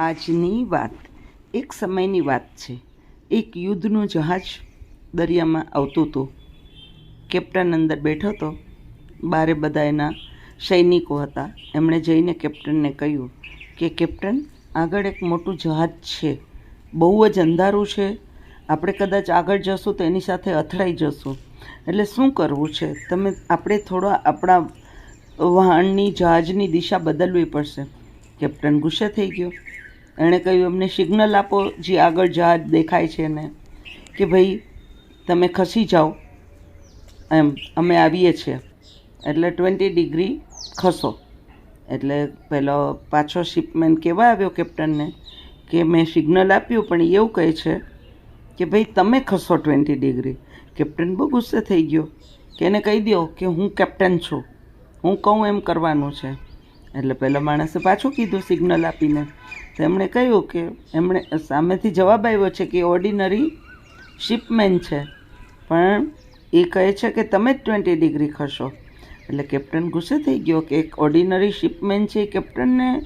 આજની વાત એક સમયની વાત છે. એક યુદ્ધનું જહાજ દરિયામાં આવતું હતું. કેપ્ટન અંદર બેઠો હતો. બારે બધા એના સૈનિકો હતા. એમણે જઈને કેપ્ટનને કહ્યું કે, કેપ્ટન, આગળ એક મોટું જહાજ છે. બહુ જ અંધારું છે. આપણે કદાચ આગળ જશું તો એની સાથે અથડાઈ જશું. એટલે શું કરવું છે? તમે, આપણે થોડા આપણા વહાણની જહાજની દિશા બદલવી પડશે. કેપ્ટન ગુસ્સે થઈ ગયો. એણે કહ્યું, અમને સિગ્નલ આપો, જે આગળ જહાજ દેખાય છે એને. કે ભાઈ, તમે ખસી જાઓ. એમ, અમે આવીએ છીએ. એટલે ટ્વેન્ટી ડિગ્રી ખસો. એટલે પેલો પાછો શિપમેન કેવા આવ્યો કેપ્ટનને કે, મેં સિગ્નલ આપ્યું, પણ એવું કહે છે કે, ભાઈ, તમે ખસો ટ્વેન્ટી ડિગ્રી કેપ્ટન બહુ ગુસ્સે થઈ ગયો કે એને કહી દો કે, હું કેપ્ટન છું. હું કહું એમ કરવાનું છે. એટલે પેલા માણસે પાછું કીધું સિગ્નલ આપીને. તો એમણે કહ્યું કે, એમણે સામેથી જવાબ આવ્યો છે કે ઓર્ડિનરી શિપમેન છે. પણ એ કહે છે કે, તમે જ ટ્વેન્ટી ડિગ્રી ખસો. એટલે કેપ્ટન ગુસ્સે થઈ ગયો કે, એક ઓર્ડિનરી શિપમેન છે, એ કેપ્ટનને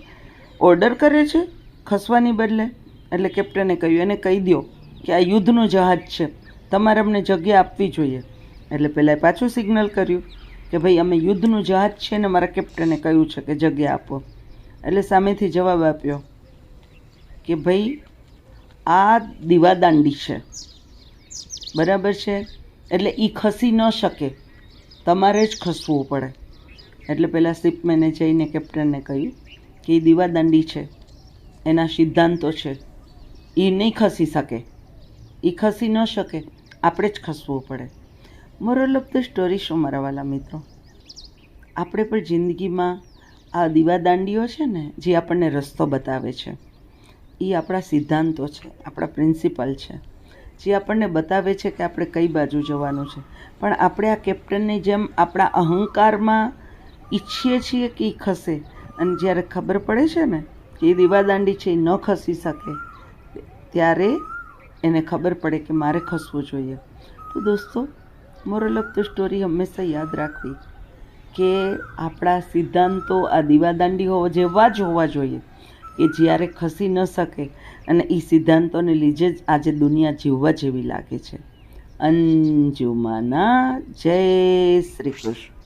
ઓર્ડર કરે છે ખસવાની બદલે? એટલે કેપ્ટને કહ્યું, એને કહી દો કે આ યુદ્ધનું જહાજ છે. તમારે અમને જગ્યા આપવી જોઈએ. એટલે પહેલાં પાછું સિગ્નલ કર્યું. કે ભાઈ, અમે યુદ્ધનું જહાજ છે ને મારા કેપ્ટને કહ્યું છે કે જગ્યા આપો. એટલે સામેથી જવાબ આપ્યો કે ભાઈ, આ દીવાદાંડી છે. બરાબર છે? એટલે એ ખસી ન શકે. તમારે જ ખસવું પડે. એટલે પહેલાં શિપમેને જઈને કેપ્ટનને કહ્યું કે એ દીવાદાંડી છે. એના સિદ્ધાંતો છે. એ નહીં ખસી શકે. એ ખસી ન શકે. આપણે જ ખસવું પડે. મોરલ ઓફ ધ સ્ટોરી શું મારા વાલા મિત્રો? આપણે પણ જિંદગીમાં આ દીવાદાંડીઓ છે ને, જે આપણને રસ્તો બતાવે છે એ આપણા સિદ્ધાંતો છે, આપણા પ્રિન્સિપલ છે, જે આપણને બતાવે છે કે આપણે કઈ બાજુ જવાનું છે. પણ આપણે આ કેપ્ટનની જેમ આપણા અહંકારમાં ઈચ્છીએ છીએ કે એ ખસે. અને જ્યારે ખબર પડે છે ને કે એ દીવાદાંડી છે એ ન ખસી શકે, ત્યારે એને ખબર પડે કે મારે ખસવું જોઈએ. તો દોસ્તો મોરલ ઓફ ધ સ્ટોરી હંમેશા યાદ રાખવી કે આપણા સિદ્ધાંતો આ દીવાદાંડી હોવા જેવા જ હોવા જોઈએ કે જ્યારે ખસી ન શકે અને એ સિદ્ધાંતોને લીધે જ આજે દુનિયા જીવવા જેવી લાગે છે. અંજુમાના જય શ્રી કૃષ્ણ.